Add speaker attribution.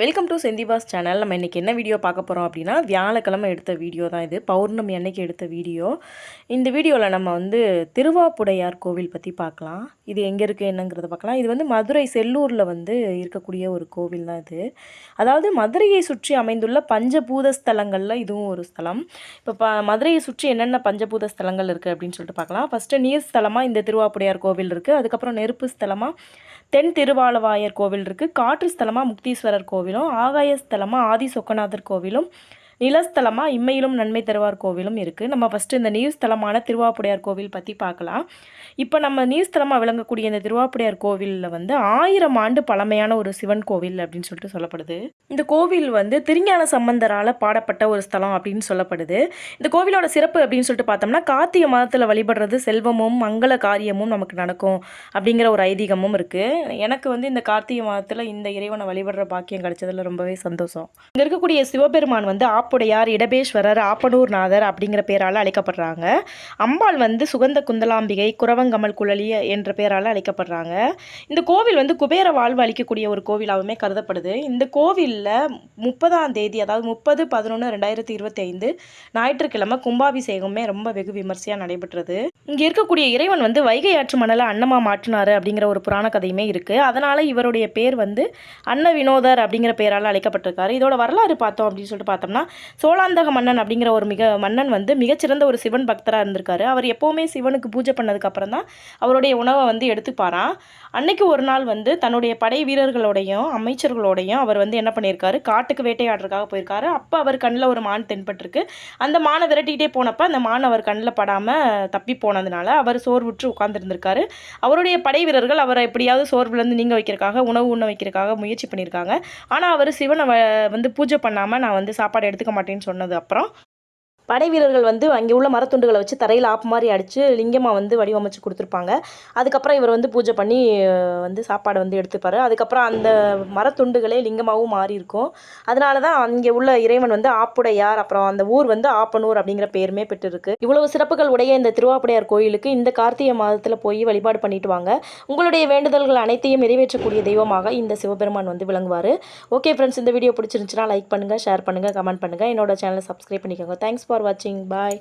Speaker 1: Welcome to செந்திபாஸ் channel நம்ம இன்றைக்கி என்ன வீடியோ பார்க்க போகிறோம் அப்படின்னா வியாழக்கிழமை எடுத்த வீடியோ தான் இது. பௌர்ணமி அன்னைக்கு எடுத்த வீடியோ இந்த வீடியோவில் நம்ம வந்து திருவாப்புடையார் கோவில் பற்றி பார்க்கலாம். இது எங்கே இருக்குது என்னங்கிறத பார்க்கலாம். இது வந்து மதுரை செல்லூரில் வந்து இருக்கக்கூடிய ஒரு கோவில் தான் இது. அதாவது மதுரையை சுற்றி அமைந்துள்ள பஞ்சபூத ஸ்தலங்களில் இதுவும் ஒரு ஸ்தலம். இப்போ ப மதுரையை சுற்றி என்னென்ன பஞ்சபூத ஸ்தலங்கள் இருக்குது அப்படின்னு சொல்லிட்டு பார்க்கலாம். ஃபஸ்ட்டு நீர் ஸ்தலமாக இந்த திருவாப்புடையார் கோவில் இருக்குது அதுக்கப்புறம் நெருப்பு ஸ்தலமாக தென் திருவாலவாயர் கோவில் இருக்குது காற்று ஸ்தலமாக முக்தீஸ்வரர் கோவில் கோவிலும் ஆகாய ஸ்தலமாக ஆதி சொக்கநாதர் கோவிலும் நிலஸ்தலமாக இம்மையிலும் நன்மை தருவார் கோவிலும் இருக்குது நம்ம ஃபஸ்ட்டு இந்த நியூஸ்தலமான திருவாப்புடையார் கோவில் பற்றி பார்க்கலாம். இப்போ நம்ம நீர் ஸ்தலமாக விளங்கக்கூடிய இந்த திருவாப்புடையார் கோவிலில் வந்து ஆயிரம் ஆண்டு பழமையான ஒரு சிவன் கோவில் அப்படின்னு சொல்லிட்டு சொல்லப்படுது. இந்த கோவில் வந்து திருஞான சம்பந்தரால் பாடப்பட்ட ஒரு ஸ்தலம் அப்படின்னு சொல்லப்படுது. இந்த கோவிலோட சிறப்பு அப்படின்னு சொல்லிட்டு பார்த்தோம்னா கார்த்திகை மாதத்தில் வழிபடுறது செல்வமும் மங்கள காரியமும் நமக்கு நடக்கும் அப்படிங்கிற ஒரு ஐதீகமும் இருக்குது எனக்கு வந்து இந்த கார்த்திகை மாதத்தில் இந்த இறைவனை வழிபடுற பாக்கியம் கிடைச்சதில் ரொம்பவே சந்தோஷம். இங்கே இருக்கக்கூடிய சிவபெருமான் வந்து ஆப் ஆப்புடையார் இடபேஸ்வரர் ஆப்பனூர்நாதர் அப்படிங்கிற பேரால் அழைக்கப்படுறாங்க. அம்பாள் வந்து சுகந்த குந்தலாம்பிகை குரவங்கமல் குழலி என்ற பேரால் அழைக்கப்படுறாங்க. இந்த கோவில் வந்து குபேர வாழ்வு அளிக்கக்கூடிய ஒரு கோவிலாகவுமே கருதப்படுது. இந்த கோவிலில் முப்பதாம் தேதி அதாவது முப்பது பதினொன்று ரெண்டாயிரத்தி இருபத்தி ஐந்து ஞாயிற்றுக்கிழமை கும்பாபிஷேகமே ரொம்ப வெகு விமர்சையாக நடைபெற்றது. இங்கே இருக்கக்கூடிய இறைவன் வந்து வைகை ஆற்று மணலை அன்னமா மாற்றினார் அப்படிங்கிற ஒரு புராண கதையுமே இருக்குது அதனால் இவருடைய பேர் வந்து அன்ன வினோதர் அப்படிங்கிற பேரால் அழைக்கப்பட்டிருக்காரு. இதோட வரலாறு பார்த்தோம் அப்படின்னு சொல்லிட்டு பார்த்தோம்னா சோழாந்தக மன்னன் அப்படிங்கிற ஒரு மிக மன்னன் வந்து மிகச்சிறந்த ஒரு சிவன் பக்தராக இருந்திருக்காரு. அவர் எப்போவுமே சிவனுக்கு பூஜை பண்ணதுக்கப்புறம் தான் அவருடைய உணவை வந்து எடுத்துப்பாராம். அன்னைக்கு ஒரு நாள் வந்து தன்னுடைய படை வீரர்களோடையும் அமைச்சர்களோடையும் அவர் வந்து என்ன பண்ணியிருக்காரு? காட்டுக்கு வேட்டையாடுறதுக்காக போயிருக்காரு. அப்போ அவர் கண்ணில் ஒரு மான் தென்பட்டிருக்கு. அந்த மானை விரட்டிக்கிட்டே போனப்போ அந்த மான் அவர் கண்ணில் படாமல் தப்பி போனதுனால அவர் சோர்வுற்று உட்கார்ந்துருந்திருக்காரு. அவருடைய படை வீரர்கள் அவரை எப்படியாவது சோர்வுலேருந்து நீங்க வைக்கிறக்காக உணவு உண்ண வைக்கிறக்காக முயற்சி பண்ணியிருக்காங்க. ஆனால் அவர் சிவனை வந்து பூஜை பண்ணாமல் நான் வந்து சாப்பாடு எடுத்துக்க மாட்டேன்னு சொன்னது அப்புறம் படை வீரர்கள் வந்து அங்கே உள்ள மரத்துண்டுகளை வச்சு தரையில் ஆப்பு மாதிரி அடித்து லிங்கமாக வந்து வடிவமைச்சு கொடுத்துருப்பாங்க. அதுக்கப்புறம் இவர் வந்து பூஜை பண்ணி வந்து சாப்பாடு வந்து எடுத்துப்பார். அதுக்கப்புறம் அந்த மரத்துண்டுகளே லிங்கமாகவும் மாறி இருக்கும். அதனால தான் அங்கே உள்ள இறைவன் வந்து ஆப்புடையார் அப்புறம் அந்த ஊர் வந்து ஆப்பனூர் அப்படிங்கிற பேருமே பெற்றிருக்கு. இவ்வளவு சிறப்புகள் உடைய இந்த திருவாப்புடையார் கோயிலுக்கு இந்த கார்த்திகை மாதத்தில் போய் வழிபாடு பண்ணிட்டு வாங்க. உங்களுடைய வேண்டுதல்கள் அனைத்தையும் நிறைவேற்றக்கூடிய தெய்வமாக இந்த சிவபெருமான் வந்து விளங்குவார். ஓகே ஃப்ரெண்ட்ஸ் இந்த வீடியோ பிடிச்சிருந்துச்சுன்னா லைக் பண்ணுங்கள் ஷேர் பண்ணுங்கள் கமெண்ட் பண்ணுங்கள் என்னோட சேனலை சப்ஸ்கிரைப் பண்ணிக்கோங்க. தேங்க்ஸ் ஃபார் வாட்சிங் பாய்